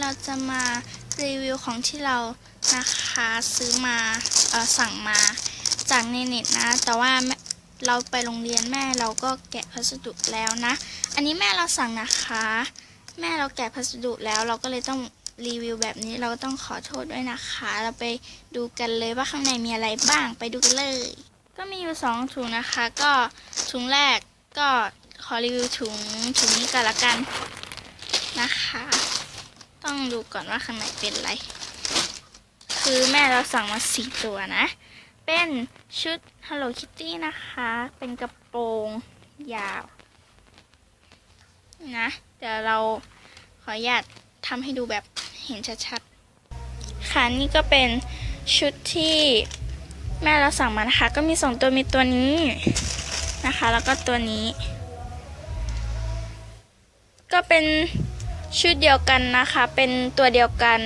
เราจะมารีวิวของที่เรานะคะซื้อมาเออสั่งมาจากในเน็ตนะ แต่ว่าเราไปโรงเรียนแม่เราก็แกะพัสดุแล้วนะ อันนี้แม่เราสั่งนะคะ แม่เราแกะพัสดุแล้วเราก็เลยต้องรีวิวแบบนี้เราก็ต้องขอโทษด้วยนะคะ เราไปดูกันเลยว่าข้างในมีอะไรบ้างไปดูกันเลย ก็มีอยู่สองถุงนะคะ ก็ถุงแรกก็ขอรีวิวถุงถุงนี้ก่อนละกันนะคะ ต้องดูก่อนว่าข้างในเป็นอะไร คือแม่เราสั่งมาสี่ตัวนะ เป็นชุด Hello Kitty นะคะ เป็นกระโปรงยาว นะ เดี๋ยวเราขออนุญาตทำให้ดูแบบเห็นชัดๆ ค่ะ นี่ก็เป็นชุดที่แม่เราสั่งมานะคะ ก็มีสองตัวมีตัวนี้นะคะ แล้วก็ตัวนี้ ก็เป็น ชุดเดียวกันนะคะ เป็นตัวเดียวกัน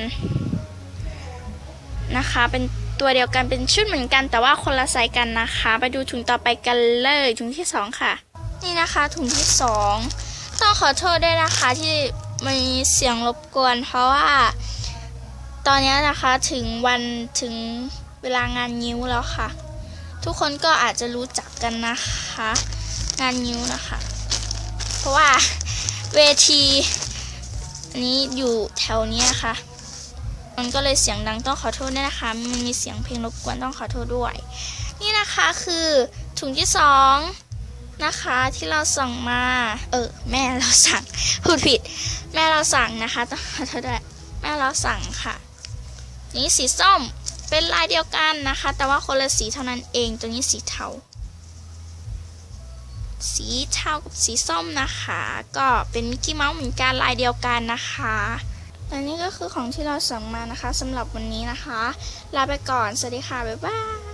นะคะ เป็นตัวเดียวกันเป็นชุดเหมือนกัน แต่ว่าคนละไซส์กันนะคะ ไปดูถุงต่อไปกันเลยถุงที่สองค่ะ นี่นะคะถุงที่สองต้องขอโทษด้วยนะคะที่มีเสียงรบกวน เพราะว่า ตอนนี้นะคะถึงวันถึงเวลางานนิ้วแล้วค่ะ ทุกคนก็อาจจะรู้จักกันนะคะ งานนิ้วนะคะ เพราะว่าเวที นี้อยู่แถวนี้ค่ะ มันก็เลยเสียงดังต้องขอโทษด้วยนะคะ มันมีเสียงเพลงรบกวนต้องขอโทษด้วย นี่นะคะคือถุงที่สองนะคะที่เราสั่งมา เออ แม่เราสั่งพูดผิด แม่เราสั่งนะคะต้องขอโทษด้วยแม่เราสั่งค่ะ นี่สีส้มเป็นลายเดียวกันนะคะ แต่ว่าคนละสีเท่านั้นเองตัวนี้สีเทา สีเทากับสีส้มนะคะ ก็เป็นมิกกี้เมาส์เหมือนกันลายเดียวกันนะคะและนี่ก็คือของที่เราสั่งมานะคะสำหรับวันนี้นะคะ ลาไปก่อน สวัสดีค่ะ บ๊ายบาย